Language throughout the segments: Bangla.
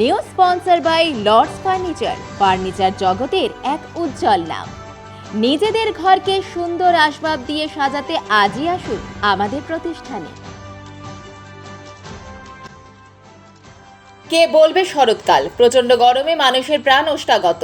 New sponsor by Lords furniture. Furniture জগতের এক উজ্জ্বল নাম। নিজেদের ঘরকে সুন্দর আসবাব দিয়ে সাজাতে আজই আসুন আমাদের প্রতিষ্ঠানে। কে বলবে শরৎকাল? প্রচণ্ড গরমে মানুষের প্রাণ ওষ্ঠাগত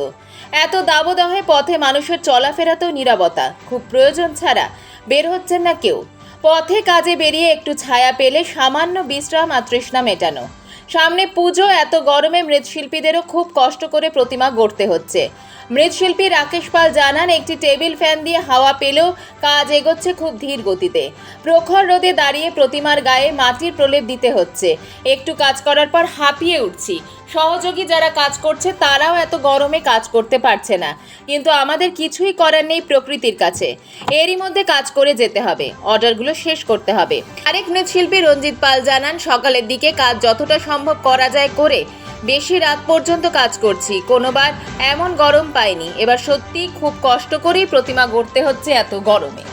এত দাবদাহে পথে মানুষের চলাফেরাতেও নিরাপত্তা খুব প্রয়োজন ছাড়া বের হচ্ছেন না কেউ। পথে কাজে বেরিয়ে একটু ছায়া পেলে সামান্য বিশ্রাম আর তৃষ্ণা মেটানো। সামনে পুজো এত গরমে মৃৎশিল্পীদেরও খুব কষ্ট করে প্রতিমা গড়তে হচ্ছে। মৃৎশিল্পী রাকেশ পাল জানান, একটি টেবিল ফ্যান দিয়ে হাওয়া পেলেও কাজ এগোচ্ছে খুব ধীর গতিতে। প্রখর রোদে দাঁড়িয়ে প্রতিমার গায়ে মাটির প্রলেপ দিতে হচ্ছে। একটু কাজ করার পর হাঁপিয়ে উঠছি। সহযোগী যারা কাজ করছে, তারাও এত গরমে কাজ করতে পারছে না। কিন্তু আমাদের কিছুই করার নেই প্রকৃতির কাছে। এরই মধ্যে কাজ করে যেতে হবে। অর্ডারগুলো শেষ করতে হবে। আরেক মৃৎশিল্পী রঞ্জিত পাল জানান, সকালের দিকে কাজ যতটা সম্ভব করা যায় করে। বেশি রাত পর্যন্ত কাজ করছি। কোনোবার এমন গরম পাইনি এবার সত্যি খুব কষ্ট করেই প্রতিমা গড়তে হচ্ছে এত গরমে।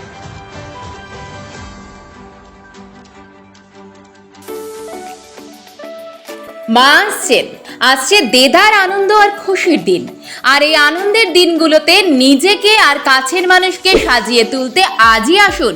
মা আসছেন। আসছে দেদার আনন্দ আর খুশির দিন। আর এই আনন্দের দিনগুলোতে নিজেকে আর কাছের মানুষকে সাজিয়ে তুলতে আজই আসুন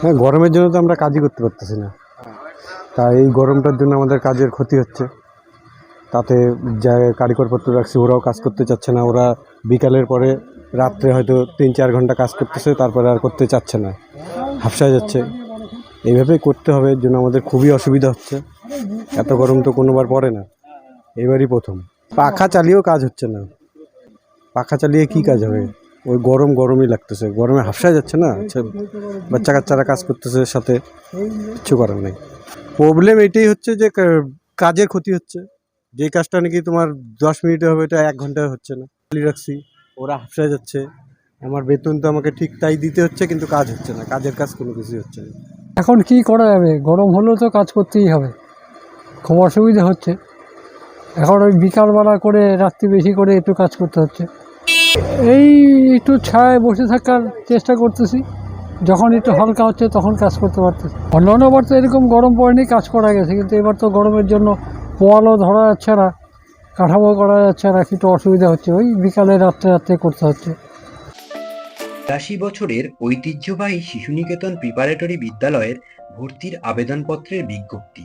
হ্যাঁ গরমের জন্য তো আমরা কাজই করতে পারতেছি না। তাই এই গরমটার জন্য আমাদের কাজের ক্ষতি হচ্ছে। তাতে যা কারিগরপত্র রাখছি, ওরাও কাজ করতে চাচ্ছে না। ওরা বিকালের পরে রাত্রে হয়তো তিন চার ঘণ্টা কাজ করতেছে, তারপরে আর করতে চাচ্ছে না। হাফসায় যাচ্ছে। এইভাবেই করতে হবে, এর জন্য আমাদের খুবই অসুবিধা হচ্ছে। এত গরম তো কোনোবার পড়ে না। এবারই প্রথম। পাখা চালিয়েও কাজ হচ্ছে না। পাখা চালিয়ে কি কাজ হবে? ওই গরম গরমই লাগতেছে। গরমে হাফসায় যাচ্ছে না? আচ্ছা, বাচ্চা কাচ্চারা কাজ করতেছে সাথে কিছু করার নেই। প্রবলেম এটাই হচ্ছে যে কাজের ক্ষতি হচ্ছে। যে কাজটা নাকি তোমার দশ মিনিটে হবে এটা এক ঘন্টায় হচ্ছে না। খালি রাখছি ওরা হাফসায় যাচ্ছে। আমার বেতন তো আমাকে ঠিক তাই দিতে হচ্ছে কিন্তু কাজ হচ্ছে না। কাজের কাজ কোনো কিছুই হচ্ছে না। এখন কি করা যাবে? গরম হলেও তো কাজ করতেই হবে। খুব অসুবিধা হচ্ছে। এখন ওই বিকালবেলা করে রাত্রি বেশি করে একটু কাজ করতে হচ্ছে। এই একটু ছায় বসে থাকার চেষ্টা করতেছি। যখন একটু হালকা হচ্ছে তখন কাজ করতে পারতেছি। অন্যান্য বার তো এরকম গরম পড়েনি, কাজ করা গেছে। কিন্তু এবার তো গরমের জন্য পোয়ালও ধরা যাচ্ছে না, কাঠামো করা যাচ্ছে না, একটু অসুবিধা হচ্ছে। ওই বিকালে রাত্রে রাত্রে করতে হচ্ছে। বিরাশি বছরের ঐতিহ্যবাহী শিশুনিকেতন প্রিপারেটরি বিদ্যালয়ের ভর্তির আবেদনপত্রের বিজ্ঞপ্তি।